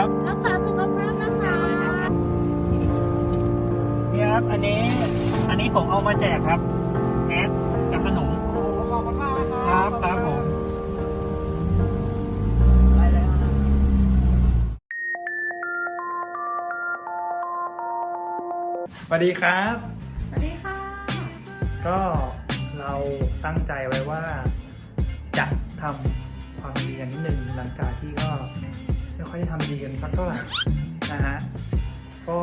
ครับ รักษาสุขภาพนะคะนี่ครับ อันนี้ อันนี้ผมเอามาแจกครับแมสกับขนมขอบคุณมากนะคครัรับครับผมไปแล้วนะสวัสดีครับ สวัสดีค่ะ ก็เราตั้งใจไว้ว่าจะทำความดีกันนิดนึงหลังจากที่ก็ ไม่ค่อยได้ทำดีกันสักเท่าไหร่นะฮะก็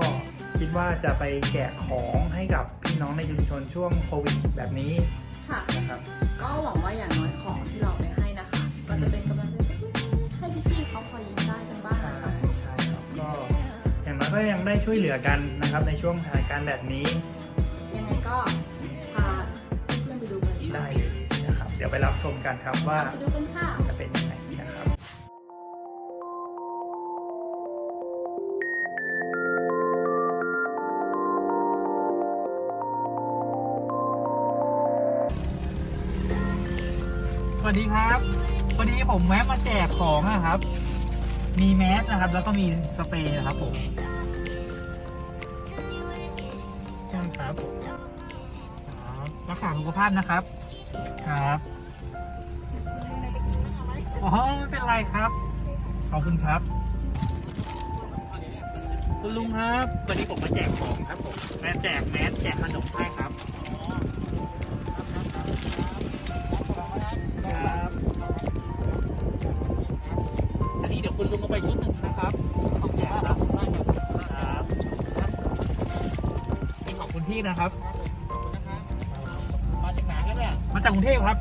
คิดว่าจะไปแจกของให้กับพี่น้องในชุมชนช่วงโควิดแบบนี้ค่ะ นะครับ ก็หวังว่าอย่างน้อยของที่เราไปให้นะคะ ก็จะเป็นกำลังใจให้พี่ๆเขาพอยิ้มได้กันบ้างใช่นะคะใช่ครับก็อย่างน้อยก็ยังได้ช่วยเหลือกันนะครับ ในช่วงสถานการณ์แบบนี้ยังไงก็พาเพื่อนๆไปดูกันได้เลยนะครับ เดี๋ยวไปรับชมกันครับว่า ไปดูกันค่ะ วัสดีครับพอดีผมแวะมาแจกของนะครับ มีแมสนะครับ แล้วก็มีสเปรย์นะครับผมใช่ครับผมครับรักษาสุขภาพนะครับ ครับอ๋อไม่เป็นไรครับ ขอบคุณครับ คุณลุงครับ วันนี้ผมมาแจกของครับผมมาแจกแมสแจกขนมให้ครับ เป็นของคุณพี่นะครับมาจากไหนกันเนี่ยมาจากกรุงเทพครับ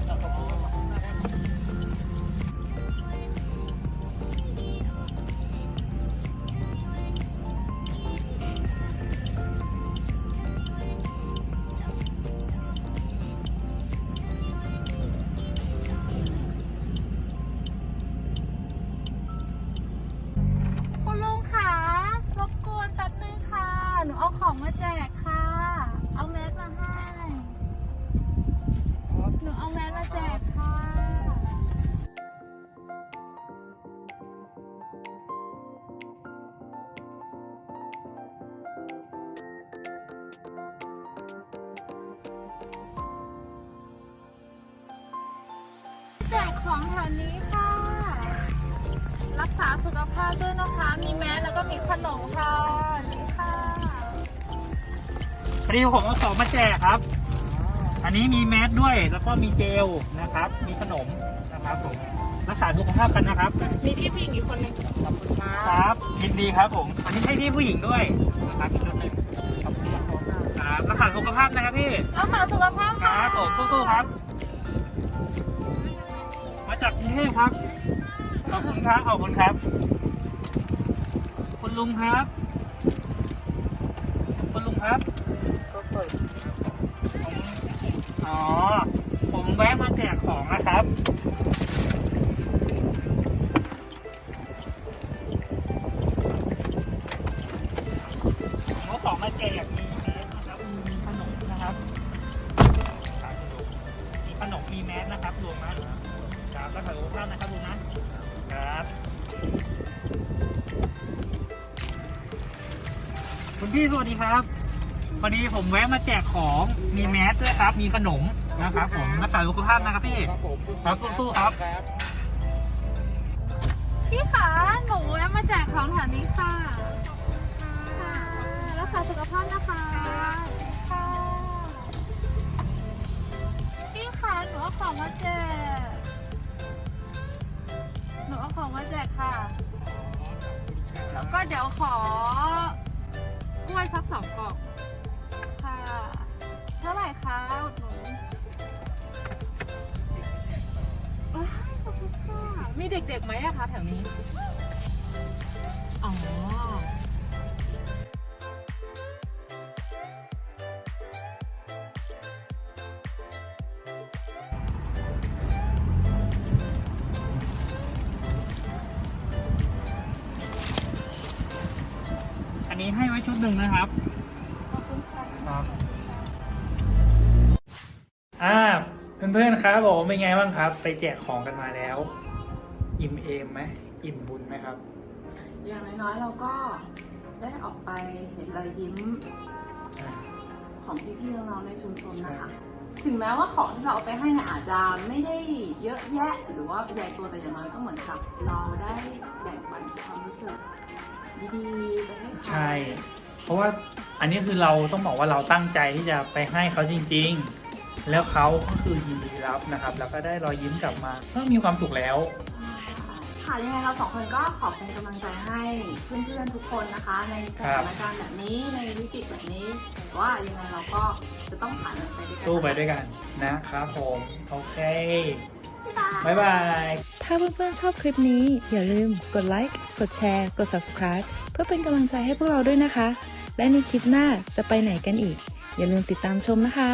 แจกของแถวนี้ค่ะ รักษาสุขภาพด้วยนะคะ มีแมสแล้วก็มีขนมค่ะนี่ค่ะพอดีผมเอาของมาแจกครับ อันนี้มีแมสด้วยแล้วก็มีเจลนะครับ มีขนมนะครับผมรักษาสุขภาพกันนะครับ มีพี่ผู้หญิงอีกคนหนึงขอบคุณครัคบรับยินดีครับผม อันนี้ให้พี่ผู้หญิงด้วยนะครับอีกชุดหนึ่งขอบคุณครับครับรักษาสุขภาพนะครับพี่ รักษาสุขภาพคค่ะ รับผมสู้ๆครับ มาจากกรุงเทพครับ ขอบคุณครับ ขอบคุณครับ คุณลุงครับ คุณลุงครับ ก็เปิดผมอ๋อ ผมแวะมาแจกของนะครับ ผมเอาของมาแจก นะครับแล้วถ่ายรูปภาพนะครับลุงนะครับ คุณพี่สวัสดีครับพอดีผมแวะมาแจกของมีแมสด้วยครับ มีขนมนะครับผมรักษาสุขภาพนะครับพี่ครับผมครับสู้ๆครับครับพี่ขาหนูแวะมาแจกของแถวนี้ค่ะค่ะรักษาสุขภาพนะคะค่ะพี่ขาหนูเอาของมาแจก ของมาแจกค่ะ แล้วก็เดี๋ยวขอกล้วยสักสองกล่องค่ะ เท่าไหร่คะอุดหนุนว้ายขอบคุณค่ะมีเด็กๆไหมอะคะแถวนี้ อ๋อ ให้ไว้ชุดหนึ่งนะครับขอบคุณค่ะครับอ่าเพื่อนๆครับบอกว่าเป็นไงบ้างครับ ไปแจกของกันมาแล้ว อิ่มเอมไหมอิ่มบุญไหมครับ อย่างน้อยๆเราก็ได้ออกไปเห็นรอยยิ้มของพี่ๆน้องๆในชุมชนนะคะ ถึงแม้ว่าของที่เราเอาไปให้เนี่ยอาจจะไม่ได้เยอะแยะ หรือว่าใหญ่ตัวแต่อย่างน้อยก็เหมือนกับ เราได้แบ่งปันความรู้สึก ดีๆไปให้เขาใช่ เพราะว่าอันนี้คือเราต้องบอกว่าเราตั้งใจที่จะไปให้เขาจริง ๆ แล้วเขาก็คือยินดีรับนะครับ แล้วก็ได้รอยยิ้มกลับมาก็มีความสุขแล้ว ค่ะยังไงเราสองคนก็ขอเป็นกำลังใจให้เพื่อนๆทุกคนนะคะ ในสถานการณ์แบบนี้ในวิกฤตแบบนี้แต่ว่ายังไงเราก็จะต้องผ่านมันไปด้วยกันสู้ไปด้วยกันนะครับผม โอเค บ๊ายบาย ถ้าเพื่อนๆชอบคลิปนี้ อย่าลืมกดไลค์ กดแชร์ กด subscribe เพื่อเป็นกำลังใจให้พวกเราด้วยนะคะ และในคลิปหน้าจะไปไหนกันอีก อย่าลืมติดตามชมนะคะ